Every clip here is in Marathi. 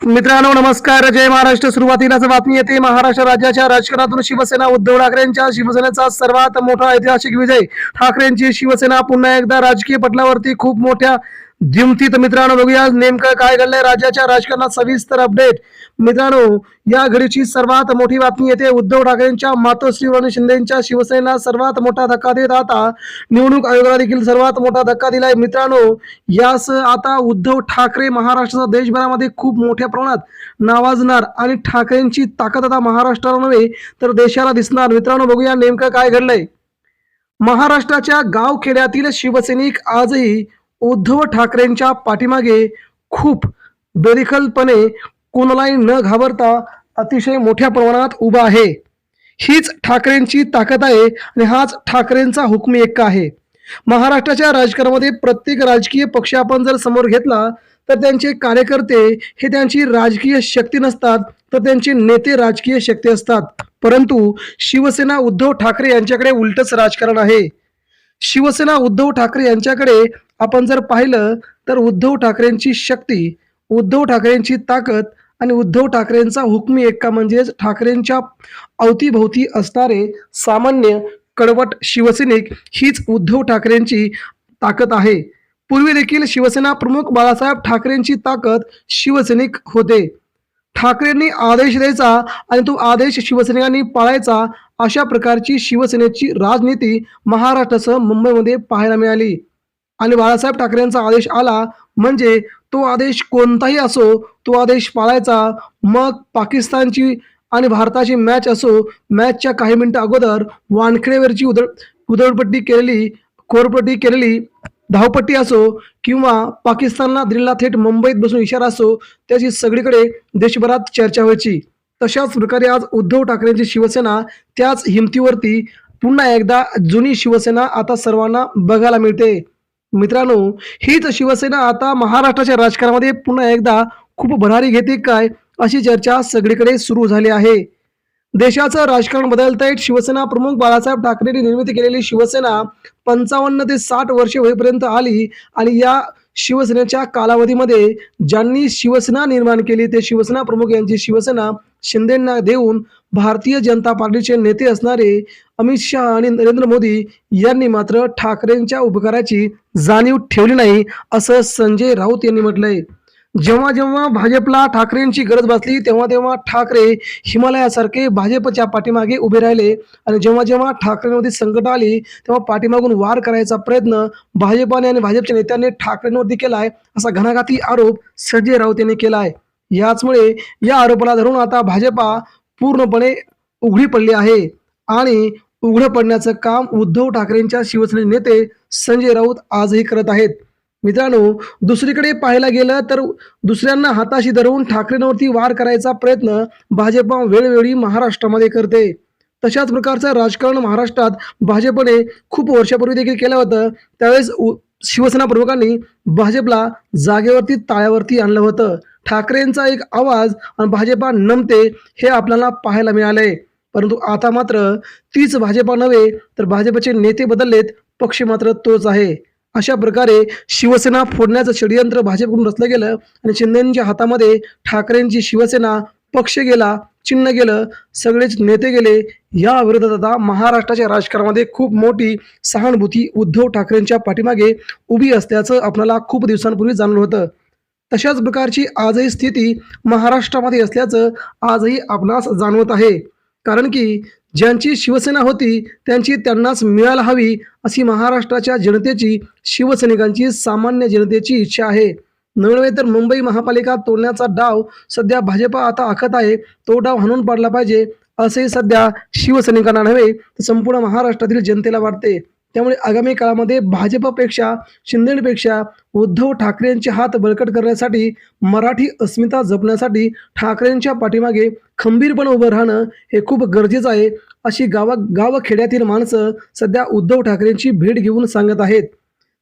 मित्रांनो नमस्कार. जय महाराष्ट्र. सुरुवातीलाच बातमी येते. महाराष्ट्र राज्याच्या राजकारणातून शिवसेना उद्धव ठाकरेंच्या शिवसेनेचा सर्वात मोठा ऐतिहासिक विजय ठाकरेंची शिवसेना पुन्हा एकदा राजकीय पटलावरती खूप मोठ्या जिमतीत मित्रांनो बघूया नेमकं काय घडलंय? राज्याच्या राजकारणात सविस्तर अपडेट मित्रांनो या घडीची सर्वात मोठी बातमी येते. उद्धव ठाकरेंच्या मातोश्री आणि शिंदेच्या शिवसेनेला सर्वात मोठा धक्का देत आता निवडणूक आयोगाला देखील सर्वात मोठा धक्का दिलाय. मित्रांनो यास आता उद्धव ठाकरे महाराष्ट्राचा देशभरामध्ये खूप मोठ्या प्रमाणात नावाजणार आणि ठाकरेंची ताकद आता महाराष्ट्राला नव्हे तर देशाला दिसणार. मित्रांनो बघूया नेमकं काय घडलंय. महाराष्ट्राच्या गावखेड्यातील शिवसैनिक आजही उद्धव ठाकरेंच्या पाठीमागे खूप बेदखलपणे कोणालाही न घाबरता अतिशय मोठ्या प्रमाणात उभा आहे. हीच ठाकरेंची ताकद आहे आणि हाच ठाकरेंचा हुकमी एक्का आहे. महाराष्ट्राच्या राजकारणामध्ये प्रत्येक राजकीय पक्ष आपण जर समोर घेतला तर त्यांचे कार्यकर्ते हे त्यांची राजकीय शक्ती नसतात तर त्यांचे नेते राजकीय शक्ती असतात. परंतु शिवसेना उद्धव ठाकरे यांच्याकडे उलटच राजकारण आहे. शिवसेना उद्धव ठाकरे यांच्याकडे आपण जर पाहिलं तर उद्धव ठाकरेंची शक्ती उद्धव ठाकरेंची ताकद आणि उद्धव ठाकरेंचा हुकमी एक्का म्हणजेच ठाकरेंच्या अवतीभोवती असणारे सामान्य कडवट शिवसैनिक हीच उद्धव ठाकरेंची ताकद आहे. पूर्वी देखील शिवसेना प्रमुख बाळासाहेब ठाकरेंची ताकद शिवसैनिक होते. ठाकरेंनी आदेश द्यायचा आणि तो आदेश शिवसैनिकांनी पाळायचा अशा प्रकारची शिवसेनेची राजनीती महाराष्ट्रासह मुंबईमध्ये पाहायला मिळाली. आणि बाळासाहेब ठाकरेंचा आदेश आला म्हणजे तो आदेश कोणताही असो तो आदेश पाळायचा. मग पाकिस्तानची आणि भारताची मॅच असो मॅचच्या काही मिनिटं अगोदर वानखेडेवरची उधळ उधळपट्टी केलेली कोरपट्टी केलेली धावपट्टी असो किंवा पाकिस्तानला दिलेला थेट मुंबईत बसून इशारा असो त्याची सगळीकडे देशभरात चर्चा व्हायची. तशाच प्रकारे आज उद्धव ठाकरेंची शिवसेना त्याच हिमतीवरती पुन्हा एकदा जुनी शिवसेना आता सर्वांना बघायला मिळते. मित्रांनो हीच शिवसेना आता महाराष्ट्राच्या राजकारणामध्ये पुन्हा एकदा खूप भरारी घेते काय अशी चर्चा सगळीकडे सुरू झाली आहे. देशाचं राजकारण बदलतंय. शिवसेना प्रमुख बाळासाहेब ठाकरेंनी निर्मिती केलेली शिवसेना पंचावन्न ते साठ वर्षे होईपर्यंत आली आणि या शिवसेनेच्या कालावधीमध्ये ज्यांनी शिवसेना निर्माण केली ते शिवसेना प्रमुख यांची शिवसेना शिंदेंना देऊन भारतीय जनता पार्टीचे नेते असणारे अमित शहा आणि नरेंद्र मोदी यांनी मात्र ठाकरेंच्या उपकाराची जाणीव ठेवली नाही असं संजय राऊत यांनी म्हटलंय. जेव्हा जेव्हा भाजपला ठाकरेंची गरज भासली तेव्हा तेव्हा ठाकरे हिमालयासारखे भाजपच्या पाठीमागे उभे राहिले. आणि जेव्हा जेव्हा ठाकरेंवरती संकट आली तेव्हा पाठीमागून वार करायचा प्रयत्न भाजपाने आणि भाजपच्या नेत्यांनी ठाकरेंवरती केलाय असा घणाघाती आरोप संजय राऊत यांनी केलाय. याचमुळे या आरोपाला धरून आता भाजपा पूर्णपणे उघडी पडली आहे. आणि उघडं पडण्याचं काम उद्धव ठाकरेंच्या शिवसेने नेते संजय राऊत आजही करत आहेत. मित्रांनो दुसरीकडे पाहायला गेलं तर दुसऱ्यांना हाताशी धरवून ठाकरेंवरती वार करायचा प्रयत्न भाजपा वेळोवेळी महाराष्ट्रामध्ये करते. तशाच प्रकारचं राजकारण महाराष्ट्रात भाजपने खूप वर्षापूर्वी देखील केलं होतं. त्यावेळेस शिवसेना प्रमुखांनी भाजपला जागेवरती ताळ्यावरती आणलं होतं. ठाकरेंचा एक आवाज आणि भाजपा नमते हे आपल्याला पाहायला मिळालंय परंतु आता मात्र तीच भाजपा नव्हे तर भाजपचे नेते बदललेत पक्ष मात्र तोच आहे. अशा प्रकारे शिवसेना फोडण्याचं षडयंत्र भाजपकडून रचलं गेलं आणि शिंदेच्या हातामध्ये ठाकरेंची शिवसेना पक्ष गेला चिन्ह गेलं सगळेच नेते गेले या विरोधात आता महाराष्ट्राच्या राजकारणामध्ये खूप मोठी सहानुभूती उद्धव ठाकरेंच्या पाठीमागे उभी असल्याचं आपल्याला खूप दिवसांपूर्वी जाणलं होतं. तशाच प्रकारची आजही स्थिती महाराष्ट्रामध्ये असल्याचं आजही आपणास जाणवत आहे. कारण की ज्यांची शिवसेना होती त्यांची त्यांनाच मिळायला हवी अशी महाराष्ट्राच्या जनतेची शिवसैनिकांची सामान्य जनतेची इच्छा आहे. नव्हे तर मुंबई महापालिका तोडण्याचा डाव सध्या भाजपा आता आखत आहे. तो डाव हाणून पाडला पाहिजे असे सध्या शिवसैनिकांना नव्हे तर संपूर्ण महाराष्ट्रातील जनतेला वाटते. त्यामुळे आगामी काळामध्ये भाजपपेक्षा शिंदेपेक्षा उद्धव ठाकरेंचे हात बळकट करण्यासाठी मराठी अस्मिता जपण्यासाठी ठाकरेंच्या पाठीमागे खंबीरपणे उभं राहणं हे खूप गरजेचं आहे अशी गावा गावखेड्यातील माणसं सध्या उद्धव ठाकरेंची भेट घेऊन सांगत आहेत.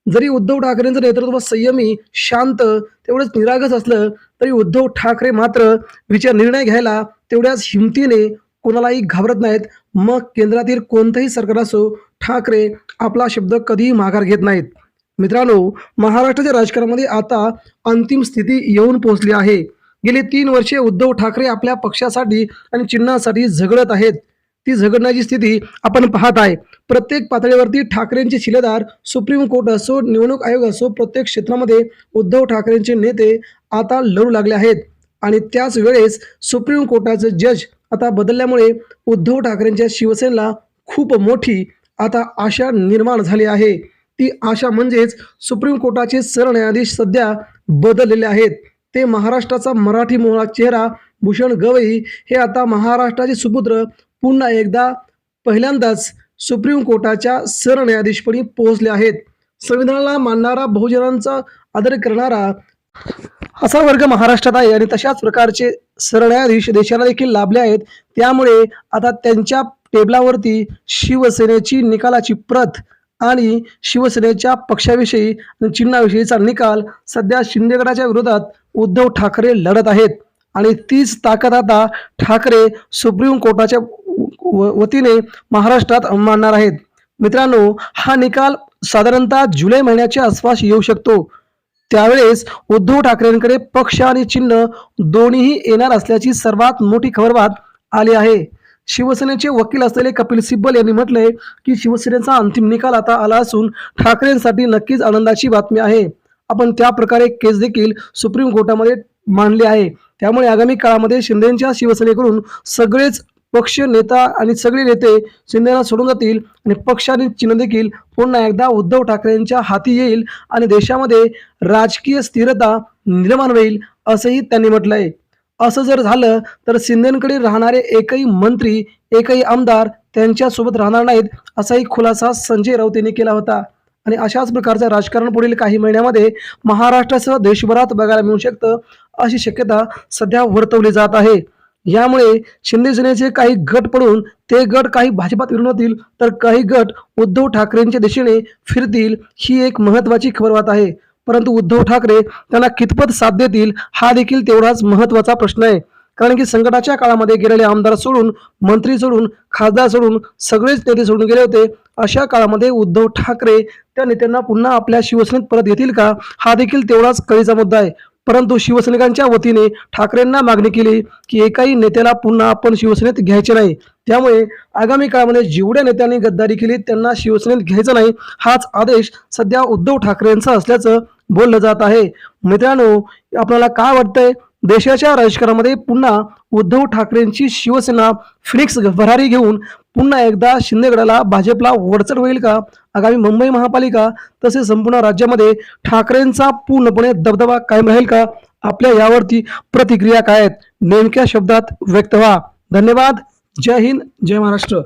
जरी उद्धव ठाकरेंचं नेतृत्व संयमी शांत तेवढंच निरागस असलं तरी उद्धव ठाकरे मात्र विचार निर्णय घ्यायला तेवढ्याच हिमतीने कोणालाही घाबरत नाहीत. मग केंद्रातील कोणतंही सरकार असो ठाकरे आपला शब्द कधीही माघार घेत नाहीत. मित्रांनो महाराष्ट्राच्या राजकारणामध्ये आता अंतिम स्थिती येऊन पोहोचली आहे. गेली तीन वर्षे उद्धव ठाकरे आपल्या पक्षासाठी आणि चिन्हासाठी झगडत आहेत. ती झगडण्याची स्थिती आपण पाहत आहे. प्रत्येक पातळीवरती ठाकरेंचे शिलेदार सुप्रीम कोर्ट असो निवडणूक आयोग असो प्रत्येक क्षेत्रामध्ये उद्धव ठाकरेंचे नेते आता लढू लागले आहेत. आणि त्याच वेळेस सुप्रीम कोर्टाचे जज आता बदलल्यामुळे उद्धव ठाकरेंच्या शिवसेनेला खूप मोठी आता आशा निर्माण झाली आहे. ती आशा म्हणजेच सुप्रीम कोर्टाचे सरन्यायाधीश सध्या बदललेले आहेत. ते महाराष्ट्राचा मराठी मुळा चेहरा भूषण गवई हे आता महाराष्ट्राचे सुपुत्र पुन्हा एकदा पहिल्यांदाच सुप्रीम कोर्टाच्या सरन्यायाधीशपणी पोहोचले आहेत. संविधानाला मानणारा बहुजनांचा आदर करणारा असा वर्ग महाराष्ट्रात आहे आणि तशाच प्रकारचे सरन्यायाधीश देशाला देखील लाभले आहेत. त्यामुळे आता त्यांच्या टेबलावरती शिवसेनेची निकालाची प्रत आणि शिवसेनेच्या पक्षाविषयी आणि चिन्हाविषयीचा निकाल सध्या शिंदेगडाच्या विरोधात उद्धव ठाकरे लढत आहेत. आणि तीच ताकद आता ठाकरे सुप्रीम कोर्टाच्या व- वतीने महाराष्ट्रात मानणार आहेत. मित्रांनो हा निकाल साधारणतः जुलै महिन्याच्या आसपास येऊ शकतो. त्यावेळेस उद्धव ठाकरेंकडे पक्ष आणि चिन्ह दोन्हीही येणार असल्याची सर्वात मोठी खबरबात आली आहे. शिवसेनेचे वकील असलेले कपिल सिब्बल यांनी म्हटलंय की शिवसेनेचा अंतिम निकाल आता आला असून ठाकरेंसाठी नक्कीच आनंदाची बातमी आहे. आपण त्या प्रकारे केस देखील सुप्रीम कोर्टामध्ये मांडली आहे. त्यामुळे आगामी काळामध्ये शिंदेच्या शिवसेनेकडून सगळेच पक्ष नेता आणि सगळे नेते शिंदेना सोडून जातील आणि पक्ष आणि चिन्ह देखील पुन्हा एकदा उद्धव ठाकरेंच्या हाती येईल आणि देशामध्ये राजकीय स्थिरता निर्माण होईल असंही त्यांनी म्हटलंय. असं जर झालं तर शिंदेकडे राहणारे एकही मंत्री एकही आमदार त्यांच्यासोबत राहणार नाहीत असाही खुलासा संजय राऊत यांनी केला होता. आणि अशाच प्रकारचं राजकारण पुढील काही महिन्यामध्ये महाराष्ट्रासह देशभरात बघायला मिळू शकतं अशी शक्यता सध्या वर्तवली जात आहे. यामुळे शिंदे सेनेचे काही गट पडून ते गट काही भाजपात विरून होतील तर काही गट उद्धव ठाकरेंच्या दिशेने फिरतील ही एक महत्वाची खबरबात आहे. परंतु उद्धव ठाकरे त्यांना कितपत साथ देतील हा देखील तेवढाच महत्त्वाचा प्रश्न आहे. कारण की संकटाच्या काळामध्ये गेलेले आमदार सोडून मंत्री सोडून खासदार सोडून सगळेच नेते सोडून गेले होते. अशा काळामध्ये उद्धव ठाकरे त्या नेत्यांना पुन्हा आपल्या शिवसेनेत परत येतील का हा देखील तेवढाच कळीचा मुद्दा आहे. परंतु शिवसैनिकांच्या वतीने ठाकरेंना मागणी केली की एकाही नेत्याला पुन्हा आपण शिवसेनेत घ्यायचे नाही. त्यामुळे आगामी काळामध्ये जेवढ्या नेत्यांनी गद्दारी केली त्यांना शिवसेनेत घ्यायचं नाही हाच आदेश सध्या उद्धव ठाकरेंचा असल्याचं बोललं जात आहे. मित्रांनो आपल्याला काय वाटतंय? देशाच्या राजकारणामध्ये पुन्हा उद्धव ठाकरेंची शिवसेना फिनिक्स भरारी घेऊन पुन्हा एकदा शिंदेगडाला भाजपला वडचड होईल का? आगामी मुंबई महापालिका तसेच संपूर्ण राज्यामध्ये ठाकरेंचा पूर्णपणे दबदबा कायम राहील का? आपल्या यावरती प्रतिक्रिया काय आहेत? नेमक्या शब्दात व्यक्त व्हा. धन्यवाद. जय हिंद. जय महाराष्ट्र.